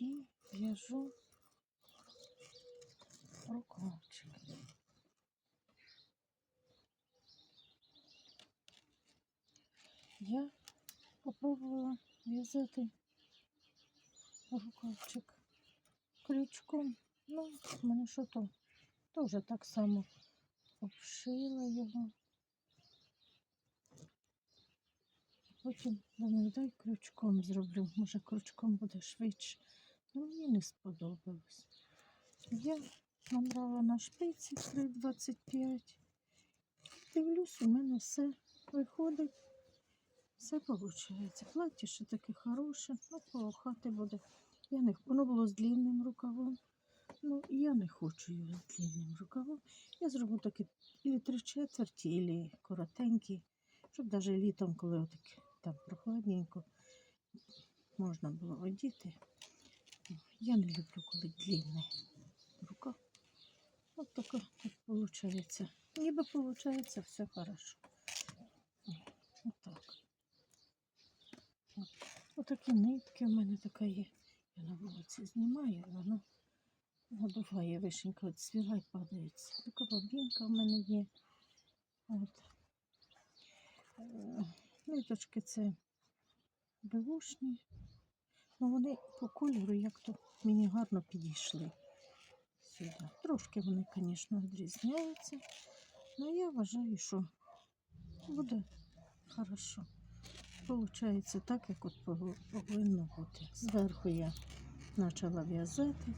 і в'яжу рукавчик. Я попробувала в'язати рукавчик крючком. Ну, мене що то теж так само обшила його. Потім думаю, дай крючком зроблю. Може, крючком буде швидше. Ну, мені не сподобалось. Я набрала на шпиці 3,25. Дивлюсь, у мене все виходить. Все виходить. Плаття ще таке хороше, ну, полохати буде. Я не, воно було з длинним рукавом. Ну, я не хочу його з длинним рукавом. Я зроблю таке і три четверті, і коротенькі, щоб навіть літом, коли отаке там прохладненько, можна було одіти. Я не люблю, коли длинний рукав. От таке так виходить. Ніби виходить все хорошо. От так. От. Отакі нитки в мене така є. Я на вулиці знімаю, воно надуває вишенька, от свіла і падається. Така бабінка в мене є. От. Е, Ниточки це беушні. Ну вони по кольору як-то мені гарно підійшли сюди. Трошки вони, звісно, відрізняються. але я вважаю, що буде хорошо. Получається так, як от повинно бути. Зверху я почала в'язати.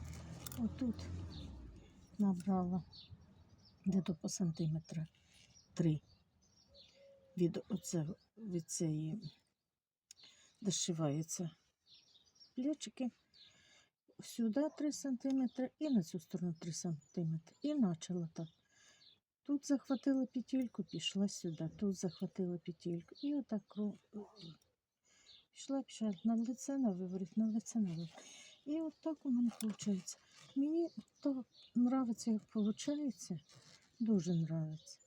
Отут набрала де-то по сантиметра три від, оце, від цієї, де зшиваються плечики. Сюди 3 см і на цю сторону 3 см. І почала так. Тут захватила петельку, пішла сюди, тут захватила петельку. І отак пішла, пішла на лице, на виворіт, на лице, на виворіт. І от так у мене виходить. Мені так подобається, як виходить. Дуже подобається.